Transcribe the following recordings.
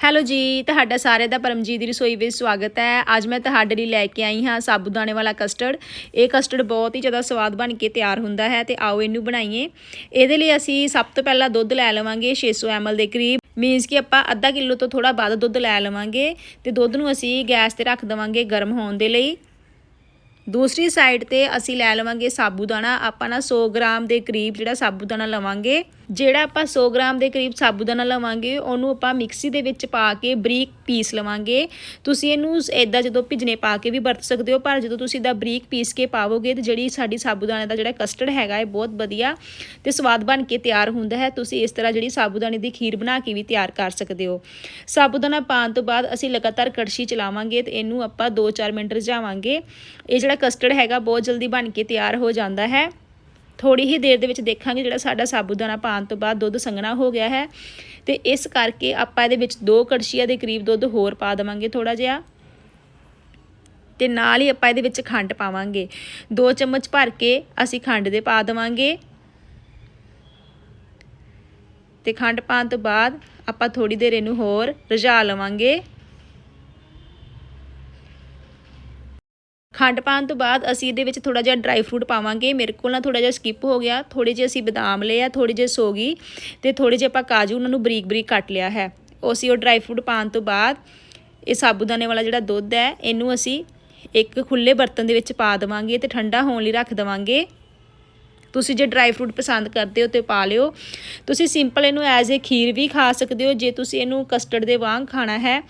Hello ਜੀ, ਤੁਹਾਡਾ ਸਾਰਿਆਂ ਦਾ ਪਰਮਜੀਤ ਦੀ ਰਸੋਈ ਵਿੱਚ ਸਵਾਗਤ ਹੈ। ਅੱਜ ਮੈਂ ਤੁਹਾਡੇ ਲਈ ਲੈ ਕੇ ਆਈ ਹਾਂ ਸਾਬੂਦਾਨੇ ਵਾਲਾ ਕਸਟਰਡ ਇਹ ਕਸਟਰਡ ਬਹੁਤ ਹੀ ਜ਼ਿਆਦਾ ਸਵਾਦ ਬਣ ਕੇ ਤਿਆਰ ਹੁੰਦਾ ਹੈ ਤੇ ਆਓ ਇਹਨੂੰ ਬਣਾਈਏ। ਇਹਦੇ ਲਈ ਅਸੀਂ ਸਭ ਤੋਂ ਪਹਿਲਾਂ ਦੁੱਧ ਲੈ ਲਵਾਂਗੇ 600 ml ਦੇ ਕਰੀਬ। ਮੀਨਸ ਕਿ ਆਪਾਂ ਅੱਧਾ ਕਿਲੋ ਤੋਂ ਥੋੜਾ ਵੱਧ ਦੁੱਧ ਲੈ ਲਵਾਂਗੇ ਤੇ ਦੁੱਧ ਨੂੰ ਅਸੀਂ ਗੈਸ ਤੇ ਰੱਖ ਦਵਾਂਗੇ ਗਰਮ ਹੋਣ ਦੇ ਲਈ। ਦੂਸਰੀ ਸਾਈਡ ਤੇ ਅਸੀਂ ਲੈ ਲਵਾਂਗੇ ਸਾਬੂਦਾਨਾ ਆਪਾਂ ਨਾ 100 ਗ੍ਰਾਮ ਦੇ ਕਰੀਬ ਜਿਹੜਾ ਸਾਬੂਦਾਨਾ ਲਵਾਂਗੇ, ਜਿਹੜਾ ਆਪਾਂ 100 ਗ੍ਰਾਮ ਦੇ ਕਰੀਬ ਸਾਬੂਦਾਨਾ ਲਵਾਂਗੇ, ਉਹਨੂੰ ਆਪਾਂ ਮਿਕਸੀ ਦੇ ਵਿੱਚ ਪਾ ਕੇ ਬਰੀਕ ਪੀਸ ਲਵਾਂਗੇ। ਤੁਸੀਂ ਇਹਨੂੰ ਇਦਾਂ ਜਦੋਂ ਭਿਜਨੇ ਪਾ ਕੇ ਵੀ ਵਰਤ ਸਕਦੇ ਹੋ, ਪਰ ਜਦੋਂ ਤੁਸੀਂ ਇਦਾਂ ਬਰੀਕ ਪੀਸ ਕੇ ਪਾਵੋਗੇ ਤੇ ਜਿਹੜੀ ਸਾਡੀ ਸਾਬੂਦਾਨੇ ਦਾ ਜਿਹੜਾ ਕਸਟਰਡ ਹੈਗਾ ਹੈ ਬਹੁਤ ਵਧੀਆ ਤੇ ਸਵਾਦ ਬਣ ਕੇ ਤਿਆਰ ਹੁੰਦਾ ਹੈ। ਤੁਸੀਂ ਇਸ ਤਰ੍ਹਾਂ ਜਿਹੜੀ ਸਾਬੂਦਾਨੇ ਦੀ ਖੀਰ ਬਣਾ ਕੇ ਵੀ ਤਿਆਰ ਕਰ ਸਕਦੇ ਹੋ। ਸਾਬੂਦਾਨਾ ਪਾਉਣ ਤੋਂ ਬਾਅਦ ਅਸੀਂ ਲਗਾਤਾਰ ਕੜਛੀ ਚਲਾਵਾਂਗੇ ਤੇ ਇਹਨੂੰ ਆਪਾਂ 2-4 ਮਿੰਟ ਰਝਾਵਾਂਗੇ ਇਹ ਜਿਹੜਾ ਕਸਟਰਡ ਹੈਗਾ, ਬਹੁਤ ਜਲਦੀ ਬਣ ਕੇ ਤਿਆਰ ਹੋ ਜਾਂਦਾ ਹੈ। ਥੋੜੀ ਹੀ ਦੇਰ ਦੇ ਵਿੱਚ ਦੇਖਾਂਗੇ ਜਿਹੜਾ ਸਾਡਾ ਸਾਬੂਦਾਨਾ ਪਾਉਣ ਤੋਂ ਬਾਅਦ ਦੁੱਧ ਸੰਘਣਾ ਹੋ ਗਿਆ ਹੈ। ਤੇ ਇਸ ਕਰਕੇ ਆਪਾਂ ਇਹਦੇ ਵਿੱਚ ਦੋ ਕੜਛੀਆਂ ਦੇ ਕਰੀਬ ਦੁੱਧ ਹੋਰ ਪਾ ਦੇਵਾਂਗੇ ਥੋੜਾ ਜਿਹਾ। ਤੇ ਨਾਲ ਹੀ ਆਪਾਂ ਇਹਦੇ ਵਿੱਚ ਖੰਡ ਪਾਵਾਂਗੇ। ਦੋ ਚਮਚ ਭਰ ਕੇ ਅਸੀਂ ਖੰਡ ਦੇ ਪਾ ਦੇਵਾਂਗੇ। ਤੇ ਖੰਡ ਪਾਉਣ ਤੋਂ ਬਾਅਦ ਆਪਾਂ ਥੋੜੀ ਦੇਰ ਇਹਨੂੰ ਹੋਰ ਰਝਾ ਲਵਾਂਗੇ। ਖੰਡ ਪਾਉਣ ਤੋਂ ਬਾਅਦ ਅਸੀਂ ਇਹਦੇ ਵਿੱਚ ਥੋੜਾ ਜਿਹਾ ਡਰਾਈ ਫਰੂਟ ਪਾਵਾਂਗੇ। ਮੇਰੇ ਕੋਲ ਨਾ ਥੋੜਾ ਜਿਹਾ ਸਕਿਪ ਹੋ ਗਿਆ। ਥੋੜੇ ਜਿਹੇ ਅਸੀਂ ਬਦਾਮ ਲਏ ਆ ਥੋੜੇ ਜਿਹੇ ਸੋਗੀ ਤੇ ਥੋੜੇ ਜਿਹੇ ਆਪਾਂ ਕਾਜੂ ਉਹਨਾਂ ਨੂੰ ਬਰੀਕ ਬਰੀਕ ਕੱਟ ਲਿਆ ਹੈ। ਉਹ ਅਸੀਂ ਉਹ ਡਰਾਈ ਫਰੂਟ ਪਾਉਣ ਤੋਂ ਬਾਅਦ ਇਹ ਸਾਬੂਦਾਨੇ ਵਾਲਾ ਜਿਹੜਾ ਦੁੱਧ ਹੈ, ਇਹਨੂੰ ਅਸੀਂ ਇੱਕ ਖੁੱਲੇ ਬਰਤਨ ਦੇ ਵਿੱਚ ਪਾ ਦੇਵਾਂਗੇ ਤੇ ਠੰਡਾ ਹੋਣ ਲਈ ਰੱਖ ਦੇਵਾਂਗੇ। ਤੁਸੀਂ ਜੇ ਡਰਾਈ ਫਰੂਟ ਪਸੰਦ ਕਰਦੇ ਹੋ ਤੇ ਪਾ ਲਿਓ। ਤੁਸੀਂ ਸਿੰਪਲ ਇਹਨੂੰ ਐਜ਼ ਏ ਖੀਰ ਵੀ ਖਾ ਸਕਦੇ ਹੋ। ਜੇ ਤੁਸੀਂ ਇਹਨੂੰ ਕਸਟਰਡ ਦੇ ਵਾਂਗ ਖਾਣਾ ਹੈ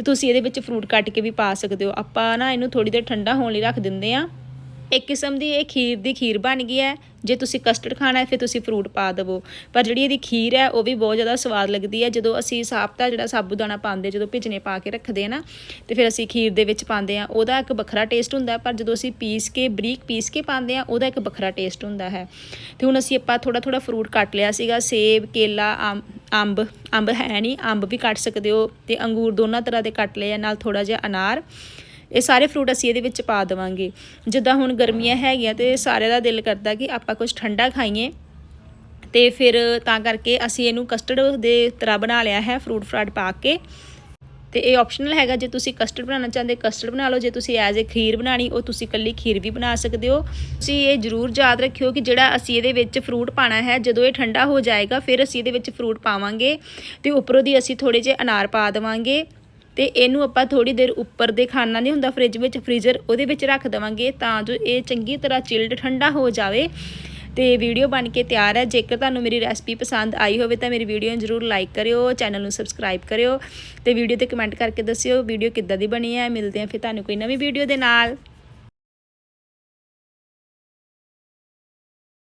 ਤੇ ਤੁਸੀਂ ਇਹਦੇ ਵਿੱਚ ਫਰੂਟ ਕੱਟ ਕੇ ਵੀ ਪਾ ਸਕਦੇ ਹੋ। ਆਪਾਂ ਨਾ ਇਹਨੂੰ ਥੋੜੀ ਦੇਰ ਠੰਡਾ ਹੋਣ ਲਈ ਰੱਖ ਦਿੰਦੇ ਆ ਇੱਕ ਕਿਸਮ ਦੀ ਇਹ ਖੀਰ ਦੀ ਖੀਰ ਬਣ ਗਈ ਹੈ। ਜੇ ਤੁਸੀਂ ਕਸਟਰਡ ਖਾਣਾ ਹੈ, ਫਿਰ ਤੁਸੀਂ ਫਰੂਟ ਪਾ ਦੇਵੋ। ਪਰ ਜਿਹੜੀ ਇਹਦੀ ਖੀਰ ਹੈ, ਉਹ ਵੀ ਬਹੁਤ ਜ਼ਿਆਦਾ ਸਵਾਦ ਲੱਗਦੀ ਹੈ। ਜਦੋਂ ਅਸੀਂ ਸਾਬਤਾ ਜਿਹੜਾ ਸਾਬੂਦਾਨਾ ਪਾਉਂਦੇ ਜਦੋਂ ਭਿਜਨੇ ਪਾ ਕੇ ਰੱਖਦੇ ਆ ਨਾ, ਤੇ ਫਿਰ ਅਸੀਂ ਖੀਰ ਦੇ ਵਿੱਚ ਪਾਉਂਦੇ ਆ ਉਹਦਾ ਇੱਕ ਵੱਖਰਾ ਟੇਸਟ ਹੁੰਦਾ ਪਰ ਜਦੋਂ ਅਸੀਂ ਪੀਸ ਕੇ, ਬਰੀਕ ਪੀਸ ਕੇ ਪਾਉਂਦੇ ਆ ਉਹਦਾ ਇੱਕ ਵੱਖਰਾ ਟੇਸਟ ਹੁੰਦਾ ਹੈ। ਤੇ ਹੁਣ ਅਸੀਂ ਆਪਾਂ ਥੋੜਾ ਥੋੜਾ ਫਰੂਟ ਕੱਟ ਲਿਆ ਸੀਗਾ। ਸੇਬ, ਕੇਲਾ, ਆਮ ਅੰਬ ਅੰਬ ਹੈ ਨਹੀਂ, ਅੰਬ ਵੀ ਕੱਟ ਸਕਦੇ ਹੋ ਤੇ ਅੰਗੂਰ ਦੋਨਾਂ ਤਰ੍ਹਾਂ ਦੇ ਕੱਟ ਲਏ ਆ, ਨਾਲ ਥੋੜਾ ਜਿਹਾ ਅਨਾਰ। ਇਹ ਸਾਰੇ ਫਰੂਟ ਅਸੀਂ ਇਹਦੇ ਵਿੱਚ ਪਾ ਦੇਵਾਂਗੇ। ਜਿੱਦਾਂ ਹੁਣ ਗਰਮੀਆਂ ਹੈਗੀਆਂ ਤੇ ਸਾਰਿਆਂ ਦਾ ਦਿਲ ਕਰਦਾ ਕਿ ਆਪਾਂ ਕੁਝ ਠੰਡਾ ਖਾਈਏ ਤੇ ਫਿਰ ਤਾਂ ਕਰਕੇ ਅਸੀਂ ਇਹਨੂੰ ਕਸਟਰਡ ਦੇ ਤਰ੍ਹਾਂ ਬਣਾ ਲਿਆ ਹੈ ਫਰੂਟ ਫਰਾਟ ਪਾ ਕੇ। ਤੇ ਇਹ ਆਪਸ਼ਨਲ ਹੈਗਾ, ਜੇ ਤੁਸੀਂ ਕਸਟਰਡ ਬਣਾਉਣਾ ਚਾਹੁੰਦੇ ਕਸਟਰਡ ਬਣਾ ਲਓ। ਜੇ ਤੁਸੀਂ ਐਜ਼ ਏ ਖੀਰ ਬਣਾਣੀ ਉਹ ਤੁਸੀਂ ਕੱਲੀ ਖੀਰ ਵੀ ਬਣਾ ਸਕਦੇ ਹੋ। ਤੁਸੀਂ ਇਹ ਜ਼ਰੂਰ ਯਾਦ ਰੱਖਿਓ ਕਿ ਜਿਹੜਾ ਅਸੀਂ ਇਹਦੇ ਵਿੱਚ ਫਰੂਟ ਪਾਣਾ ਹੈ, ਜਦੋਂ ਇਹ ਠੰਡਾ ਹੋ ਜਾਏਗਾ, ਫਿਰ ਅਸੀਂ ਇਹਦੇ ਵਿੱਚ ਫਰੂਟ ਪਾਵਾਂਗੇ ਤੇ ਉੱਪਰੋਂ ਦੀ ਅਸੀਂ ਥੋੜੇ ਜਿਹੇ ਅਨਾਰ ਪਾ ਦੇਵਾਂਗੇ ਤੇ ਇਹਨੂੰ ਆਪਾਂ ਥੋੜੀ ਦੇਰ ਉੱਪਰ ਦੇ ਖਾਣਾ ਨਹੀਂ ਹੁੰਦਾ ਫ੍ਰਿਜ ਵਿੱਚ ਫ੍ਰੀਜ਼ਰ ਉਹਦੇ ਵਿੱਚ ਰੱਖ ਦੇਵਾਂਗੇ ਤਾਂ ਜੋ ਇਹ ਚੰਗੀ ਤਰ੍ਹਾਂ ਚਿਲਡ ਠੰਡਾ ਹੋ ਜਾਵੇ। ਤੇ ਵੀਡੀਓ ਬਣ ਕੇ ਤਿਆਰ ਹੈ। ਜੇਕਰ ਤੁਹਾਨੂੰ ਮੇਰੀ ਰੈਸਪੀ ਪਸੰਦ ਆਈ ਹੋਵੇ ਤਾਂ ਮੇਰੀ ਵੀਡੀਓ ਨੂੰ ਜ਼ਰੂਰ ਲਾਈਕ ਕਰਿਓ ਚੈਨਲ ਨੂੰ ਸਬਸਕ੍ਰਾਈਬ ਕਰਿਓ ਤੇ ਵੀਡੀਓ ਤੇ ਕਮੈਂਟ ਕਰਕੇ ਦੱਸਿਓ ਵੀਡੀਓ ਕਿੱਦਾਂ ਦੀ ਬਣੀ ਹੈ। ਮਿਲਦੇ ਹਾਂ ਫਿਰ ਤੁਹਾਨੂੰ ਕੋਈ ਨਵੀਂ ਵੀਡੀਓ ਦੇ ਨਾਲ।